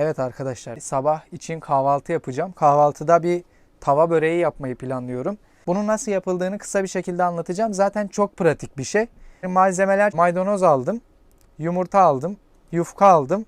Evet arkadaşlar sabah için kahvaltı yapacağım. Kahvaltıda bir tava böreği yapmayı planlıyorum. Bunun nasıl yapıldığını kısa bir şekilde anlatacağım. Zaten çok pratik bir şey. Malzemeler maydanoz aldım, yumurta aldım, yufka aldım,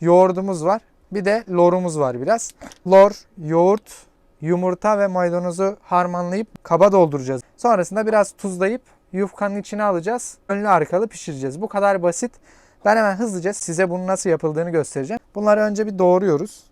yoğurdumuz var. Bir de lorumuz var biraz. Lor, yoğurt, yumurta ve maydanozu harmanlayıp kaba dolduracağız. Sonrasında biraz tuzlayıp yufkanın içine alacağız. Önlü arkalı pişireceğiz. Bu kadar basit. Ben hemen hızlıca size bunun nasıl yapıldığını göstereceğim. Bunları önce bir doğruyoruz.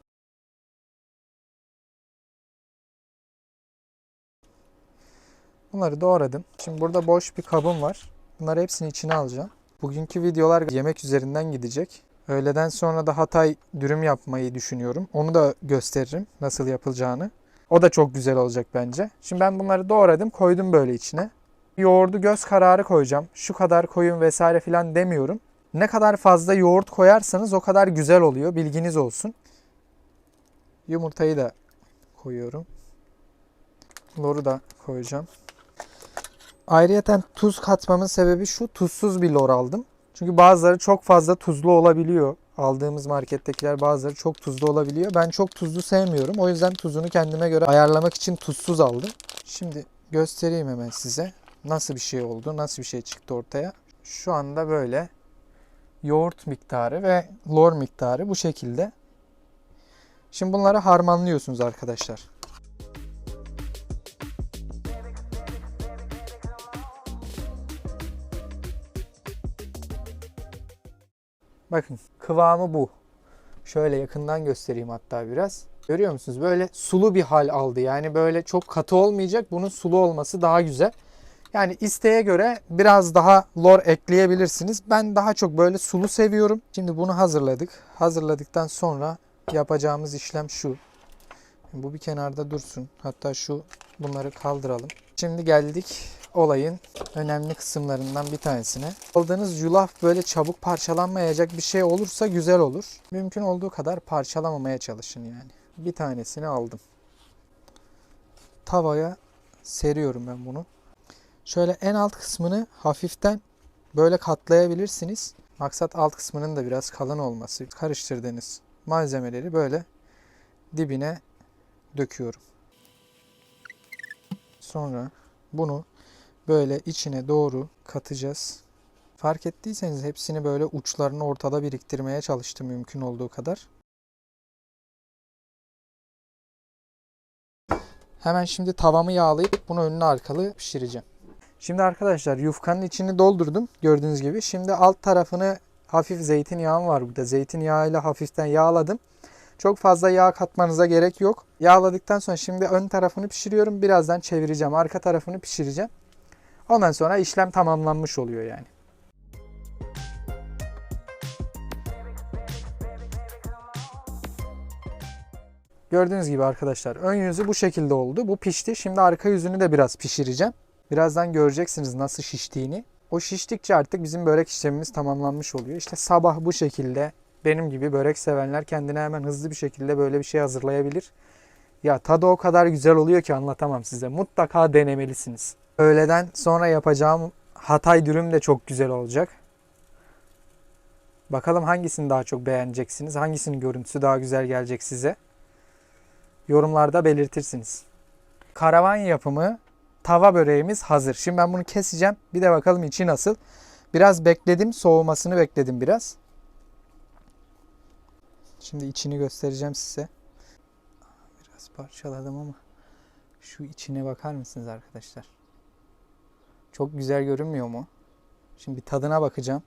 Bunları doğradım. Şimdi burada boş bir kabım var. Bunları hepsini içine alacağım. Bugünkü videolar yemek üzerinden gidecek. Öğleden sonra da Hatay dürüm yapmayı düşünüyorum. Onu da gösteririm nasıl yapılacağını. O da çok güzel olacak bence. Şimdi ben bunları doğradım, koydum böyle içine. Yoğurdu göz kararı koyacağım. Şu kadar koyun vesaire filan demiyorum. Ne kadar fazla yoğurt koyarsanız o kadar güzel oluyor. Bilginiz olsun. Yumurtayı da koyuyorum. Loru da koyacağım. Ayrıyeten tuz katmamın sebebi şu. Tuzsuz bir lor aldım. Çünkü bazıları çok fazla tuzlu olabiliyor. Aldığımız markettekiler bazıları çok tuzlu olabiliyor. Ben çok tuzlu sevmiyorum. O yüzden tuzunu kendime göre ayarlamak için tuzsuz aldım. Şimdi göstereyim hemen size. Nasıl bir şey oldu, nasıl bir şey çıktı ortaya. Şu anda böyle yoğurt miktarı ve lor miktarı bu şekilde. Şimdi bunları harmanlıyorsunuz arkadaşlar. Bakın kıvamı bu. Şöyle yakından göstereyim hatta biraz. Görüyor musunuz? Böyle sulu bir hal aldı. Yani böyle çok katı olmayacak. Bunun sulu olması daha güzel. Yani isteğe göre biraz daha lor ekleyebilirsiniz. Ben daha çok böyle sulu seviyorum. Şimdi bunu hazırladık. Hazırladıktan sonra yapacağımız işlem şu. Bu bir kenarda dursun. Hatta şu bunları kaldıralım. Şimdi geldik olayın önemli kısımlarından bir tanesine. Aldığınız yulaf böyle çabuk parçalanmayacak bir şey olursa güzel olur. Mümkün olduğu kadar parçalamamaya çalışın yani. Bir tanesini aldım. Tavaya seriyorum ben bunu. Şöyle en alt kısmını hafiften böyle katlayabilirsiniz. Maksat alt kısmının da biraz kalın olması. Karıştırdığınız malzemeleri böyle dibine döküyorum. Sonra bunu böyle içine doğru katacağız. Fark ettiyseniz hepsini böyle uçlarını ortada biriktirmeye çalıştım mümkün olduğu kadar. Hemen şimdi tavamı yağlayıp bunu önüne arkalı pişireceğim. Şimdi arkadaşlar yufkanın içini doldurdum gördüğünüz gibi. Şimdi alt tarafını hafif zeytinyağım var burada. Zeytinyağıyla hafiften yağladım. Çok fazla yağ katmanıza gerek yok. Yağladıktan sonra şimdi ön tarafını pişiriyorum. Birazdan çevireceğim. Arka tarafını pişireceğim. Ondan sonra işlem tamamlanmış oluyor yani. Gördüğünüz gibi arkadaşlar ön yüzü bu şekilde oldu. Bu pişti. Şimdi arka yüzünü de biraz pişireceğim. Birazdan göreceksiniz nasıl şiştiğini. O şiştikçe artık bizim börek işlemimiz tamamlanmış oluyor. İşte sabah bu şekilde benim gibi börek sevenler kendine hemen hızlı bir şekilde böyle bir şey hazırlayabilir. Ya tadı o kadar güzel oluyor ki anlatamam size. Mutlaka denemelisiniz. Öğleden sonra yapacağım Hatay dürüm de çok güzel olacak. Bakalım hangisini daha çok beğeneceksiniz? Hangisinin görüntüsü daha güzel gelecek size? Yorumlarda belirtirsiniz. Karavan yapımı tava böreğimiz hazır. Şimdi ben bunu keseceğim. Bir de bakalım içi nasıl. Biraz bekledim. Soğumasını bekledim biraz. Şimdi içini göstereceğim size. Biraz parçaladım ama şu içine bakar mısınız arkadaşlar? Çok güzel görünmüyor mu? Şimdi tadına bakacağım.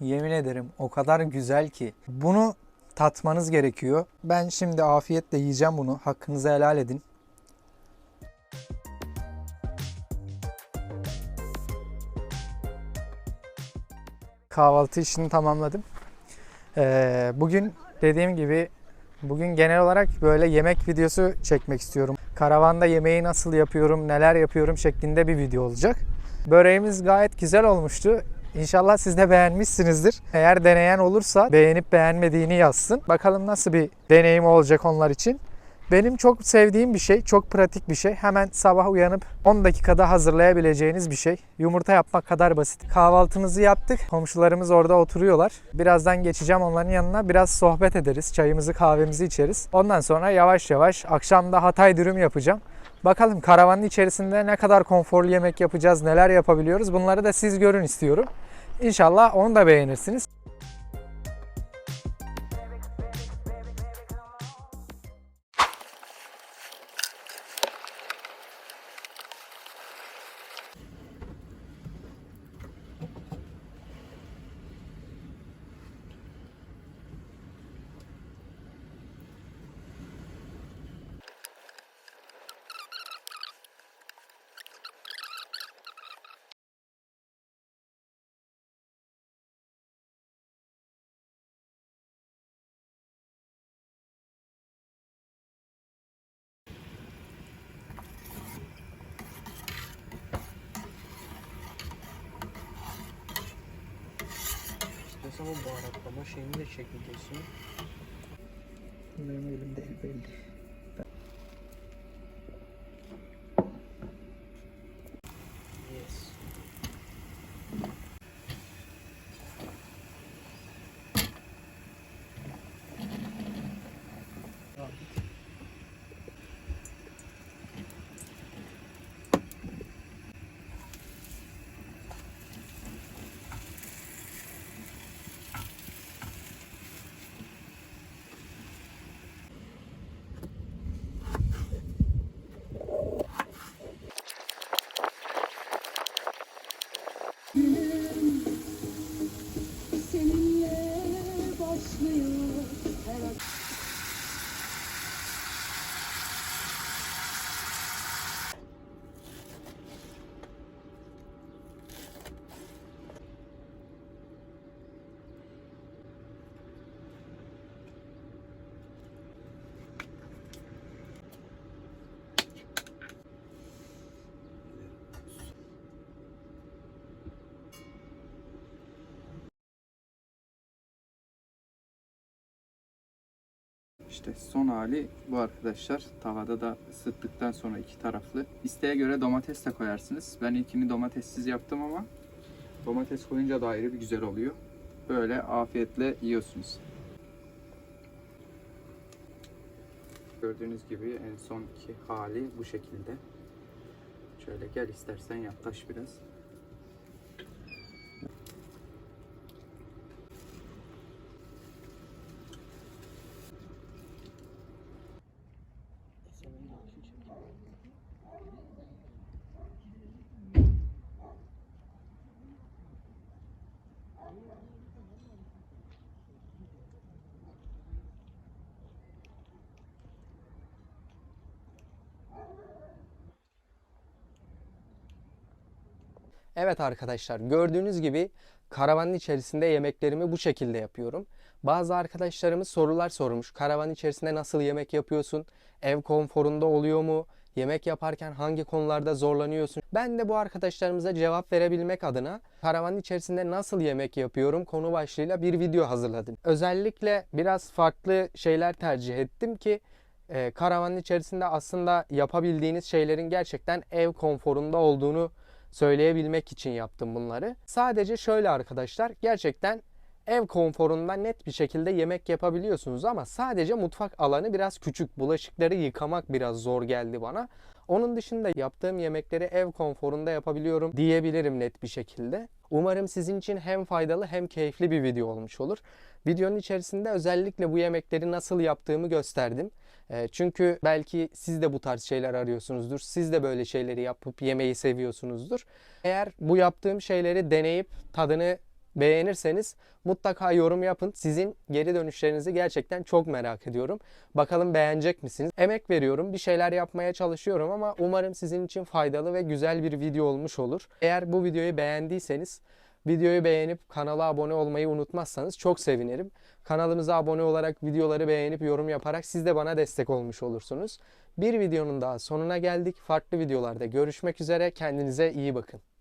Yemin ederim o kadar güzel ki. Bunu tatmanız gerekiyor. Ben şimdi afiyetle yiyeceğim bunu. Hakkınızı helal edin. Kahvaltı işini tamamladım. Ee, bugün dediğim gibi bugün genel olarak böyle yemek videosu çekmek istiyorum. Karavanda yemeği nasıl yapıyorum, neler yapıyorum şeklinde bir video olacak. Böreğimiz gayet güzel olmuştu. İnşallah siz de beğenmişsinizdir. Eğer deneyen olursa beğenip beğenmediğini yazsın. Bakalım nasıl bir deneyim olacak onlar için. Benim çok sevdiğim bir şey, çok pratik bir şey. Hemen sabah uyanıp 10 dakikada hazırlayabileceğiniz bir şey. Yumurta yapmak kadar basit. Kahvaltımızı yaptık. Komşularımız orada oturuyorlar. Birazdan geçeceğim onların yanına. Biraz sohbet ederiz. Çayımızı, kahvemizi içeriz. Ondan sonra yavaş yavaş akşamda Hatay dürüm yapacağım. Bakalım karavanın içerisinde ne kadar konforlu yemek yapacağız, neler yapabiliyoruz. Bunları da siz görün istiyorum. İnşallah onu da beğenirsiniz. Zaman baharatlama şeyini de çekmeyeceksin. Benim elimde el belli. İşte son hali bu arkadaşlar. Tavada da ısıttıktan sonra iki taraflı. İsteğe göre domates de koyarsınız. Ben ilkini domatessiz yaptım ama domates koyunca da ayrı bir güzel oluyor. Böyle afiyetle yiyorsunuz. Gördüğünüz gibi en sonki hali bu şekilde. Şöyle gel istersen yaklaş biraz. Evet arkadaşlar gördüğünüz gibi karavanın içerisinde yemeklerimi bu şekilde yapıyorum. Bazı arkadaşlarımız sorular sormuş. Karavan içerisinde nasıl yemek yapıyorsun? Ev konforunda oluyor mu? Yemek yaparken hangi konularda zorlanıyorsun? Ben de bu arkadaşlarımıza cevap verebilmek adına karavanın içerisinde nasıl yemek yapıyorum konu başlığıyla bir video hazırladım. Özellikle biraz farklı şeyler tercih ettim ki e, karavanın içerisinde aslında yapabildiğiniz şeylerin gerçekten ev konforunda olduğunu söyleyebilmek için yaptım bunları. Sadece şöyle arkadaşlar gerçekten ev konforunda net bir şekilde yemek yapabiliyorsunuz ama sadece mutfak alanı biraz küçük. Bulaşıkları yıkamak biraz zor geldi bana. Onun dışında yaptığım yemekleri ev konforunda yapabiliyorum diyebilirim net bir şekilde. Umarım sizin için hem faydalı hem keyifli bir video olmuş olur. Videonun içerisinde özellikle bu yemekleri nasıl yaptığımı gösterdim. E, Çünkü belki siz de bu tarz şeyler arıyorsunuzdur. Siz de böyle şeyleri yapıp yemeyi seviyorsunuzdur. Eğer bu yaptığım şeyleri deneyip tadını beğenirseniz mutlaka yorum yapın. Sizin geri dönüşlerinizi gerçekten çok merak ediyorum. Bakalım beğenecek misiniz? Emek veriyorum, bir şeyler yapmaya çalışıyorum ama umarım sizin için faydalı ve güzel bir video olmuş olur. Eğer bu videoyu beğendiyseniz videoyu beğenip kanala abone olmayı unutmazsanız çok sevinirim. Kanalımıza abone olarak videoları beğenip yorum yaparak siz de bana destek olmuş olursunuz. Bir videonun daha sonuna geldik. Farklı videolarda görüşmek üzere. Kendinize iyi bakın.